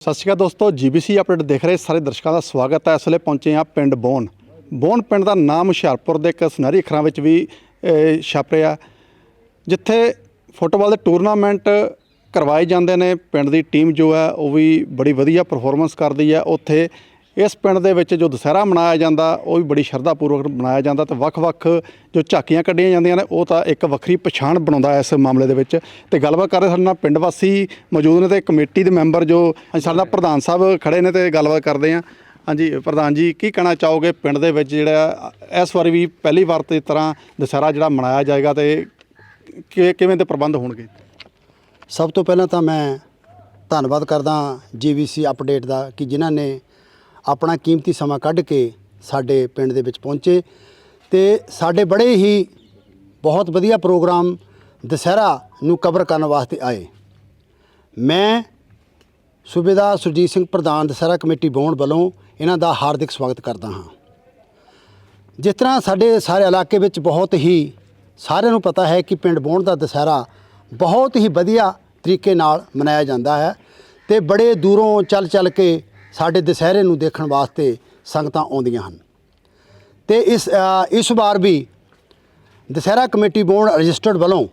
ਸਤਿ ਸ਼੍ਰੀ ਅਕਾਲ ਦੋਸਤੋ GBC update ਦੇਖ ਰਹੇ ਸਾਰੇ ਦਰਸ਼ਕਾਂ ਦਾ ਸਵਾਗਤ ਹੈ। ਇਸ ਵੇਲੇ ਪਹੁੰਚੇ ਹਾਂ ਪਿੰਡ ਬੋਨ। ਬੋਨ ਪਿੰਡ ਦਾ ਨਾਮ ਹੁਸ਼ਿਆਰਪੁਰ ਦੇ ਇੱਕ ਸੁਨਹਿਰੀ ਅੱਖਰਾਂ ਵਿੱਚ ਵੀ ਅਹ, ਛਪ ਰਿਹਾ ਜਿੱਥੇ ਫੁੱਟਬਾਲ ਦੇ ਟੂਰਨਾਮੈਂਟ ਕਰਵਾਏ ਜਾਂਦੇ ਨੇ। ਪਿੰਡ ਦੀ ਟੀਮ ਜੋ ਹੈ ਉਹ ਵੀ ਬੜੀ ਵਧੀਆ ਪਰਫਾਰਮੈਂਸ ਕਰਦੀ ਹੈ। ਉੱਥੇ ਇਸ ਪਿੰਡ ਦੇ ਵਿੱਚ ਜੋ ਦੁਸਹਿਰਾ ਮਨਾਇਆ ਜਾਂਦਾ, ਉਹ ਵੀ ਬੜੀ ਸ਼ਰਧਾ ਪੂਰਵਕ ਮਨਾਇਆ ਜਾਂਦਾ ਤੇ ਵੱਖ-ਵੱਖ ਜੋ ਝਾਕੀਆਂ ਕੱਢੀਆਂ ਜਾਂਦੀਆਂ ਨੇ, ਉਹ ਤਾਂ ਇੱਕ ਵੱਖਰੀ ਪਛਾਣ ਬਣਾਉਂਦਾ ਇਸ ਮਾਮਲੇ ਦੇ ਵਿੱਚ। ਤੇ ਗੱਲਬਾਤ ਕਰਦੇ ਸਾਡੇ ਨਾਲ ਪਿੰਡ ਵਾਸੀ ਮੌਜੂਦ ਨੇ ਤੇ ਕਮੇਟੀ ਦੇ ਮੈਂਬਰ ਜੋ ਅੱਜ ਸਾਡੇ ਨਾਲ ਪ੍ਰਧਾਨ ਸਾਹਿਬ ਖੜੇ ਨੇ ਤੇ ਗੱਲਬਾਤ ਕਰਦੇ ਹਾਂ। ਹਾਂਜੀ, ਪ੍ਰਧਾਨ ਜੀ, ਕੀ ਕਹਿਣਾ ਚਾਹੋਗੇ ਪਿੰਡ ਦੇ ਵਿੱਚ ਜਿਹੜਾ ਇਸ ਵਾਰੀ ਵੀ ਪਹਿਲੀ ਵਾਰ ਤੇ ਤਰ੍ਹਾਂ ਦੁਸਹਿਰਾ ਜਿਹੜਾ ਮਨਾਇਆ ਜਾਏਗਾ ਤੇ ਕਿ- ਕਿਵੇਂ ਦੇ ਪ੍ਰਬੰਧ ਹੋਣਗੇ? ਸਭ ਤੋਂ ਪਹਿਲਾਂ ਤਾਂ ਮੈਂ ਧੰਨਵਾਦ ਕਰਦਾ ਜੀਵੀਸੀ ਅਪਡੇਟ ਦਾ ਕਿ ਜਿਨ੍ਹਾਂ ਨੇ ਆਪਣਾ ਕੀਮਤੀ ਸਮਾਂ ਕੱਢ ਕੇ ਸਾਡੇ ਪਿੰਡ ਦੇ ਵਿੱਚ ਪਹੁੰਚੇ ਤੇ ਸਾਡੇ ਬੜੇ ਹੀ ਬਹੁਤ ਵਧੀਆ ਪ੍ਰੋਗਰਾਮ ਦੁਸਹਿਰਾ ਨੂੰ ਕਵਰ ਕਰਨ ਵਾਸਤੇ ਆਏ। ਮੈਂ ਸੂਬੇਦਾਰ ਸੁਰਜੀਤ ਸਿੰਘ ਪ੍ਰਧਾਨ ਦੁਸਹਿਰਾ ਕਮੇਟੀ ਬੋਣ ਵੱਲੋਂ ਇਹਨਾਂ ਦਾ ਹਾਰਦਿਕ ਸਵਾਗਤ ਕਰਦਾ ਹਾਂ। ਜਿਸ ਤਰ੍ਹਾਂ ਸਾਡੇ ਸਾਰੇ ਇਲਾਕੇ ਵਿੱਚ ਬਹੁਤ ਹੀ ਸਾਰਿਆਂ ਨੂੰ ਪਤਾ ਹੈ ਕਿ ਪਿੰਡ ਬੋਣ ਦਾ ਦੁਸਹਿਰਾ ਬਹੁਤ ਹੀ ਵਧੀਆ ਤਰੀਕੇ ਨਾਲ ਮਨਾਇਆ ਜਾਂਦਾ ਹੈ ਤੇ ਬੜੇ ਦੂਰੋਂ ਚੱਲ ਚੱਲ ਕੇ ਸਾਡੇ ਦੁਸਹਿਰੇ ਨੂੰ ਦੇਖਣ ਵਾਸਤੇ ਸੰਗਤਾਂ ਆਉਂਦੀਆਂ ਹਨ। ਤੇ ਇਸ ਇਸ ਵਾਰ ਵੀ ਦੁਸਹਿਰਾ ਕਮੇਟੀ ਬੋਰਡ ਰਜਿਸਟਰਡ ਵੱਲੋਂ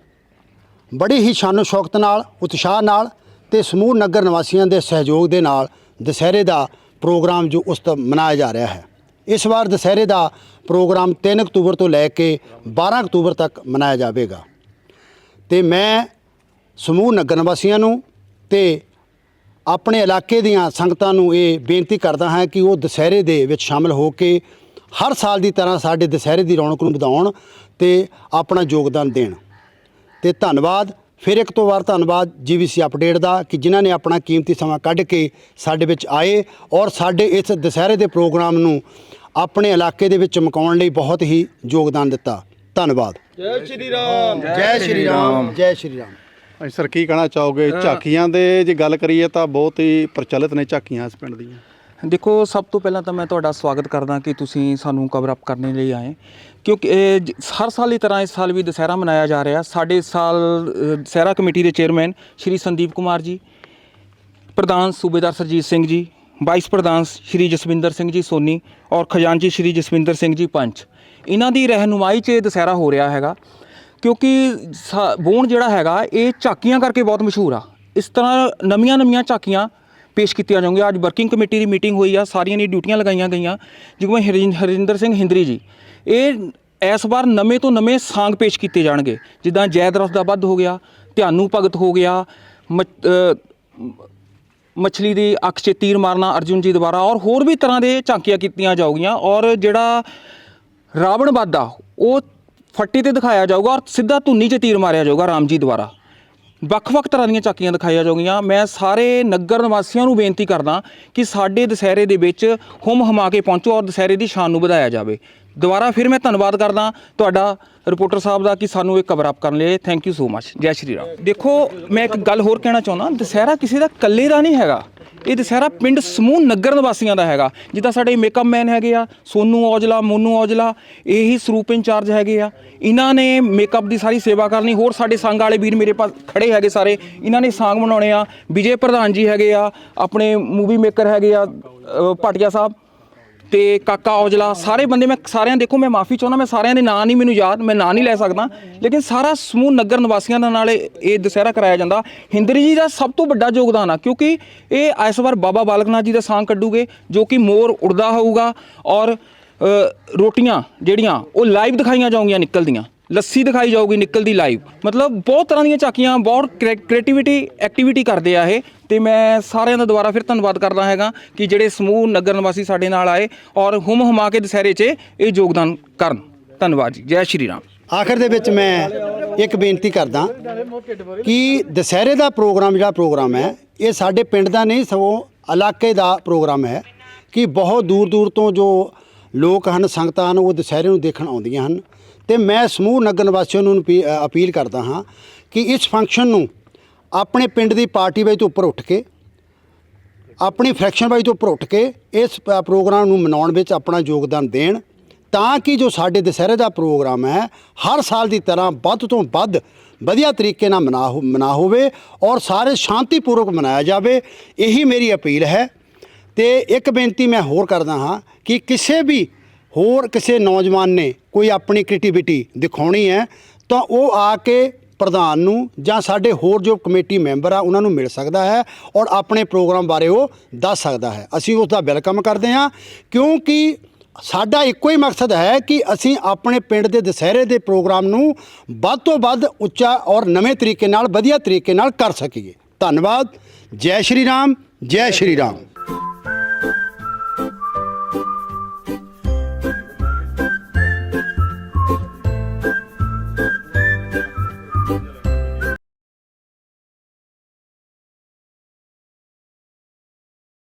ਬੜੀ ਹੀ ਸ਼ਾਨੋ ਸ਼ੌਕਤ ਨਾਲ, ਉਤਸ਼ਾਹ ਨਾਲ ਤੇ ਸਮੂਹ ਨਗਰ ਨਿਵਾਸੀਆਂ ਦੇ ਸਹਿਯੋਗ ਦੇ ਨਾਲ ਦੁਸਹਿਰੇ ਦਾ ਪ੍ਰੋਗਰਾਮ ਜੋ ਉਸ ਤੋਂ ਮਨਾਇਆ ਜਾ ਰਿਹਾ ਹੈ। ਇਸ ਵਾਰ ਦੁਸਹਿਰੇ ਦਾ ਪ੍ਰੋਗਰਾਮ 3 ਅਕਤੂਬਰ ਤੋਂ ਲੈ ਕੇ 12 ਅਕਤੂਬਰ ਤੱਕ ਮਨਾਇਆ ਜਾਵੇਗਾ। ਤੇ ਮੈਂ ਸਮੂਹ ਨਗਰ ਨਿਵਾਸੀਆਂ ਨੂੰ ਤੇ ਆਪਣੇ ਇਲਾਕੇ ਦੀਆਂ ਸੰਗਤਾਂ ਨੂੰ ਇਹ ਬੇਨਤੀ ਕਰਦਾ ਹਾਂ ਕਿ ਉਹ ਦੁਸਹਿਰੇ ਦੇ ਵਿੱਚ ਸ਼ਾਮਲ ਹੋ ਕੇ ਹਰ ਸਾਲ ਦੀ ਤਰ੍ਹਾਂ ਸਾਡੇ ਦੁਸਹਿਰੇ ਦੀ ਰੌਣਕ ਨੂੰ ਵਧਾਉਣ ਤੇ ਆਪਣਾ ਯੋਗਦਾਨ ਦੇਣ। ਤੇ ਧੰਨਵਾਦ। ਫਿਰ ਇੱਕ ਤੋਂ ਵਾਰ ਧੰਨਵਾਦ ਜੀਵੀਸੀ ਅਪਡੇਟ ਦਾ ਕਿ ਜਿਨ੍ਹਾਂ ਨੇ ਆਪਣਾ ਕੀਮਤੀ ਸਮਾਂ ਕੱਢ ਕੇ ਸਾਡੇ ਵਿੱਚ ਆਏ ਔਰ ਸਾਡੇ ਇਸ ਦੁਸਹਿਰੇ ਦੇ ਪ੍ਰੋਗਰਾਮ ਨੂੰ ਆਪਣੇ ਇਲਾਕੇ ਦੇ ਵਿੱਚ ਚਮਕਾਉਣ ਲਈ ਬਹੁਤ ਹੀ ਯੋਗਦਾਨ ਦਿੱਤਾ। ਧੰਨਵਾਦ। ਜੈ ਸ਼੍ਰੀ ਰਾਮ। ਜੈ ਸ਼੍ਰੀ ਰਾਮ। ਜੈ ਸ਼੍ਰੀ ਰਾਮ। ਹਾਂਜੀ ਸਰ ਕੀ ਕਹਿਣਾ ਚਾਹੋਗੇ? ਝਾਕੀਆਂ ਦੇ ਜੇ ਗੱਲ ਕਰੀਏ ਤਾਂ ਬਹੁਤ ਹੀ ਪ੍ਰਚਲਿਤ ਨੇ ਝਾਕੀਆਂ ਇਸ ਪਿੰਡ ਦੀਆਂ। ਦੇਖੋ ਸਭ ਤੋਂ ਪਹਿਲਾਂ ਤਾਂ ਮੈਂ ਤੁਹਾਡਾ ਸਵਾਗਤ ਕਰਦਾ ਕਿ ਤੁਸੀਂ ਸਾਨੂੰ ਕਵਰ ਅਪ ਕਰਨ ਲਈ ਆਏ। ਕਿਉਂਕਿ ਇਹ ਜ- ਹਰ ਸਾਲ ਦੀ ਤਰ੍ਹਾਂ ਇਸ ਸਾਲ ਵੀ ਦੁਸਹਿਰਾ ਮਨਾਇਆ ਜਾ ਰਿਹਾ। ਸਾਡੇ ਇਸ ਸਾਲ ਅ, ਦੁਸਹਿਰਾ ਕਮੇਟੀ ਦੇ ਚੇਅਰਮੈਨ ਸ਼੍ਰੀ ਸੰਦੀਪ ਕੁਮਾਰ ਜੀ ਪ੍ਰਧਾਨ ਸੂਬੇਦਾਰ ਸਰਜੀਤ ਸਿੰਘ ਜੀ ਵਾਈਸ ਪ੍ਰਧਾਨ ਸ਼੍ਰੀ ਜਸਵਿੰਦਰ ਸਿੰਘ ਜੀ ਸੋਨੀ ਔਰ ਖਜ਼ਾਨਚੀ ਸ਼੍ਰੀ ਜਸਵਿੰਦਰ ਸਿੰਘ ਜੀ ਪੰਚ। ਇਹਨਾਂ ਦੀ ਰਹਿਨੁਮਾਈ 'ਚ ਇਹ ਦੁਸਹਿਰਾ ਹੋ ਰਿਹਾ ਹੈਗਾ। ਕਿਉਂਕਿ ਸਾ- ਬੋਣ ਜਿਹੜਾ ਹੈਗਾ ਇਹ ਝਾਕੀਆਂ ਕਰਕੇ ਬਹੁਤ ਮਸ਼ਹੂਰ ਆ। ਇਸ ਤਰ੍ਹਾਂ ਨਵੀਆਂ ਨਵੀਆਂ ਝਾਕੀਆਂ ਪੇਸ਼ ਕੀਤੀਆਂ ਜਾਣਗੀਆਂ। ਅੱਜ ਵਰਕਿੰਗ ਕਮੇਟੀ ਦੀ ਮੀਟਿੰਗ ਹੋਈ ਆ ਸਾਰੀਆਂ ਦੀ ਡਿਊਟੀਆਂ ਲਗਾਈਆਂ ਗਈਆਂ ਜਿਵੇਂ ਹਰਿੰ- ਹਰਿੰਦਰ ਸਿੰਘ ਹਿੰਦਰੀ ਜੀ। ਇਹ ਇਸ ਵਾਰ ਨਵੇਂ ਤੋਂ ਨਵੇਂ ਸਾਂਗ ਪੇਸ਼ ਕੀਤੇ ਜਾਣਗੇ। ਜਿੱਦਾਂ ਜੈਦ ਰਸ ਦਾ ਵੱਧ ਹੋ ਗਿਆ ਧਿਆਨੂ ਭਗਤ ਹੋ ਗਿਆ ਮਚ- ਅ, ਦੀ ਅੱਖ 'ਚ ਤੀਰ ਮਾਰਨਾ ਅਰਜੁਨ ਜੀ ਦੁਆਰਾ ਔਰ ਹੋਰ ਵੀ ਤਰ੍ਹਾਂ ਦੇ ਝਾਂਕੀਆਂ ਕੀਤੀਆਂ ਜਾਊਗੀਆਂ। ਔਰ ਜਿਹੜਾ ਰਾਵਣ ਬਾਦਾ ਉਹ ਫੱਟੀ ਤੇ ਦਿਖਾਇਆ ਜਾਊਗਾ ਔਰ ਸਿੱਧਾ ਧੁੰਨੀ 'ਚ ਤੀਰ ਮਾਰਿਆ ਜਾਊਗਾ ਰਾਮ ਜੀ ਦੁਆਰਾ। ਵੱਖ-ਵੱਖ ਤਰ੍ਹਾਂ ਦੀਆਂ ਝਾਕੀਆਂ ਦਿਖਾਈਆਂ ਜਾਊਗੀਆਂ। ਮੈਂ ਸਾਰੇ ਨਗਰ ਨਿਵਾਸੀਆਂ ਨੂੰ ਬੇਨਤੀ ਕਰਦਾ ਕਿ ਸਾਡੇ ਦੁਸਹਿਰੇ ਦੇ ਵਿੱਚ ਹੁਮ ਹਮਾ ਕੇ ਪਹੁੰਚੋ ਔਰ ਦੁਸਹਿਰੇ ਦੀ ਸ਼ਾਨ ਨੂੰ ਵਧਾਇਆ ਜਾਵੇ। ਦੁਬਾਰਾ ਫਿਰ ਮੈਂ ਧੰਨਵਾਦ ਕਰਦਾ ਤੁਹਾਡਾ ਰਿਪੋਰਟਰ ਸਾਹਿਬ ਦਾ ਕਿ ਸਾਨੂੰ ਇਹ ਕਵਰ ਅਪ ਕਰਨ ਲਈ। ਥੈਂਕ ਯੂ ਸੋ ਮੱਚ ਜੈ ਸ਼੍ਰੀ ਰਾਮ। ਦੇਖੋ, ਮੈਂ ਇੱਕ ਗੱਲ ਹੋਰ ਕਹਿਣਾ ਚਾਹੁੰਦਾ। ਦੁਸਹਿਰਾ ਕਿਸੇ ਦਾ ਇਕੱਲੇ ਦਾ ਨਹੀਂ ਹੈਗਾ। ਇਹ ਦੁਸਹਿਰਾ ਪਿੰਡ ਸਮੂਹ ਨਗਰ ਨਿਵਾਸੀਆਂ ਦਾ ਹੈਗਾ। ਜਿੱਦਾਂ ਸਾਡੇ ਮੇਕਅਪ ਮੈਨ ਹੈਗੇ ਆ ਸੋਨੂ ਔਜਲਾ ਮੋਨੂ ਔਜਲਾ ਇਹੀ ਸਰੂਪ ਇੰਚਾਰਜ ਹੈਗੇ ਆ। ਇਹਨਾਂ ਨੇ ਮੇਕਅਪ ਦੀ ਸਾਰੀ ਸੇਵਾ ਕਰਨੀ। ਹੋਰ ਸਾਡੇ ਸੰਘ ਵਾਲੇ ਵੀਰ ਮੇਰੇ ਪਾਸ ਖੜੇ ਹੈਗੇ ਸਾਰੇ। ਇਹਨਾਂ ਨੇ ਸਾਂਗ ਬਣਾਉਣੇ ਆ। ਵਿਜੇ ਪ੍ਰਧਾਨ ਜੀ ਹੈਗੇ ਆ ਆਪਣੇ ਮੂਵੀ ਮੇਕਰ ਹੈਗੇ ਆ ਅ, ਭਾਟੀਆ ਸਾਹਿਬ। ਤੇ ਕਾਕਾ ਔਜਲਾ, ਸਾਰੇ ਬੰਦੇ ਮੈਂ ਸਾਰਿਆਂ ਦੇਖੋ, ਮੈਂ ਮਾਫੀ ਚਾਹੁੰਦਾ, ਮੈਂ ਸਾਰਿਆਂ ਦੇ ਨਾਂ ਨਹੀਂ ਮੈਨੂੰ ਯਾਦ, ਮੈਂ ਨਾਂ ਨਹੀਂ ਲੈ ਸਕਦਾ। ਲੇਕਿਨ ਸਾਰਾ ਸਮੂਹ ਨਗਰ ਨਿਵਾਸੀਆਂ ਦਾ ਨਾਲ ਇਹ ਦੁਸਹਿਰਾ ਕਰਾਇਆ ਜਾਂਦਾ। ਹਿੰਦਰੀ ਜੀ ਦਾ ਸਭ ਤੋਂ ਵੱਡਾ ਯੋਗਦਾਨ ਆ, ਕਿਉਂਕਿ ਇਹ ਇਸ ਵਾਰ ਬਾਬਾ ਬਾਲਕਨਾਥ ਜੀ ਦਾ ਸਾਂਗ ਕੱਢੂਗੇ, ਜੋ ਕਿ ਮੋਰ ਉੜਦਾ ਹੋਊਗਾ ਔਰ ਰੋਟੀਆਂ ਜਿਹੜੀਆਂ, ਉਹ ਲਾਈਵ ਦਿਖਾਈਆਂ ਜਾਊਗੀਆਂ ਨਿਕਲਦੀਆਂ। ਲੱਸੀ ਦਿਖਾਈ ਜਾਊਗੀ ਨਿਕਲਦੀ ਲਾਈਵ ਮਤਲਬ ਬਹੁਤ ਤਰ੍ਹਾਂ ਦੀਆਂ ਝਾਕੀਆਂ, ਬਹੁਤ ਕ੍ਰੀਏਟੀਵਿਟੀ ਐਕਟੀਵਿਟੀ ਕਰਦੇ ਆ ਇਹ। ਤੇ ਮੈਂ ਸਾਰਿਆਂ ਦਾ ਦੁਬਾਰਾ ਫਿਰ ਧੰਨਵਾਦ ਕਰਦਾ ਹੈਗਾ ਕਿ ਜਿਹੜੇ ਸਮੂਹ ਨਗਰ ਨਿਵਾਸੀ ਸਾਡੇ ਨਾਲ ਆਏ ਔਰ ਹੁਮ ਹੁਮਾ ਕੇ ਦੁਸਹਿਰੇ 'ਚ ਇਹ ਯੋਗਦਾਨ ਕਰਨ। ਧੰਨਵਾਦ ਜੀ। ਜੈ ਸ਼੍ਰੀ ਰਾਮ। ਆਖਰ ਦੇ ਵਿੱਚ ਮੈਂ ਇੱਕ ਬੇਨਤੀ ਕਰਦਾ ਕਿ ਦੁਸਹਿਰੇ ਦਾ ਪ੍ਰੋਗਰਾਮ ਜਿਹੜਾ ਪ੍ਰੋਗਰਾਮ ਹੈ, ਇਹ ਸਾਡੇ ਪਿੰਡ ਦਾ ਨਹੀਂ, ਸਗੋਂ ਇਲਾਕੇ ਦਾ ਪ੍ਰੋਗਰਾਮ ਹੈ ਕਿ ਬਹੁਤ ਦੂਰ ਦੂਰ ਤੋਂ ਜੋ ਲੋਕ ਹਨ, ਸੰਗਤਾਂ ਹਨ, ਉਹ ਦੁਸਹਿਰੇ ਨੂੰ ਦੇਖਣ ਆਉਂਦੀਆਂ ਹਨ। ਤੇ ਮੈਂ ਸਮੂਹ ਨਗਰ ਨਿਵਾਸੀਆਂ ਨੂੰ ਅਪੀ- ਅਪੀਲ ਕਰਦਾ ਹਾਂ ਕਿ ਇਸ ਫੰਕਸ਼ਨ ਨੂੰ ਆਪਣੇ ਪਿੰਡ ਦੀ ਪਾਰਟੀ ਵਾਈਜ਼ ਤੋਂ ਉੱਪਰ ਉੱਠ ਕੇ, ਆਪਣੀ ਫ੍ਰੈਕਸ਼ਨ ਵਾਈਜ਼ ਤੋਂ ਉੱਪਰ ਉੱਠ ਕੇ ਇਸ ਪ੍ਰੋਗਰਾਮ ਨੂੰ ਮਨਾਉਣ ਵਿੱਚ ਆਪਣਾ ਯੋਗਦਾਨ ਦੇਣ ਤਾਂ ਕਿ ਜੋ ਸਾਡੇ ਦੁਸਹਿਰੇ ਦਾ ਪ੍ਰੋਗਰਾਮ ਹੈ, ਹਰ ਸਾਲ ਦੀ ਤਰ੍ਹਾਂ ਵੱਧ ਤੋਂ ਵੱਧ ਵਧੀਆ ਤਰੀਕੇ ਨਾਲ ਮਨਾ ਹੋ- ਮਨਾ ਹੋਵੇ ਔਰ ਸਾਰੇ ਸ਼ਾਂਤੀਪੂਰਵਕ ਮਨਾਇਆ ਜਾਵੇ, ਇਹੀ ਮੇਰੀ ਅਪੀਲ ਹੈ। ਤੇ ਇੱਕ ਬੇਨਤੀ ਮੈਂ ਹੋਰ ਕਰਦਾ ਹਾਂ ਕਿ ਕਿਸੇ ਵੀ ਹੋਰ ਕਿਸੇ ਨੌਜਵਾਨ ਨੇ ਕੋਈ ਆਪਣੀ ਕ੍ਰੀਏਟੀਵਿਟੀ ਦਿਖਾਉਣੀ ਹੈ, ਤਾਂ ਉਹ ਆ ਕੇ ਪ੍ਰਧਾਨ ਨੂੰ ਜਾਂ ਸਾਡੇ ਹੋਰ ਜੋ ਕਮੇਟੀ ਮੈਂਬਰ ਆ, ਉਹਨਾਂ ਨੂੰ ਮਿਲ ਸਕਦਾ ਹੈ ਔਰ ਆਪਣੇ ਪ੍ਰੋਗਰਾਮ ਬਾਰੇ ਉਹ ਦੱਸ ਸਕਦਾ ਹੈ। ਅਸੀਂ ਉਸ ਦਾ ਵੈਲਕਮ ਕਰਦੇ ਹਾਂ, ਕਿਉਂਕਿ ਸਾਡਾ ਇੱਕੋ ਹੀ ਮਕਸਦ ਹੈ ਕਿ ਅਸੀਂ ਆਪਣੇ ਪਿੰਡ ਦੇ ਦੁਸਹਿਰੇ ਦੇ ਪ੍ਰੋਗਰਾਮ ਨੂੰ ਵੱਧ ਤੋਂ ਵੱਧ ਉੱਚਾ ਔਰ ਨਵੇਂ ਤਰੀਕੇ ਨਾਲ, ਵਧੀਆ ਤਰੀਕੇ ਨਾਲ ਕਰ ਸਕੀਏ। ਧੰਨਵਾਦ। ਜੈ ਸ਼੍ਰੀ ਰਾਮ, ਜੈ ਸ਼੍ਰੀ ਰਾਮ।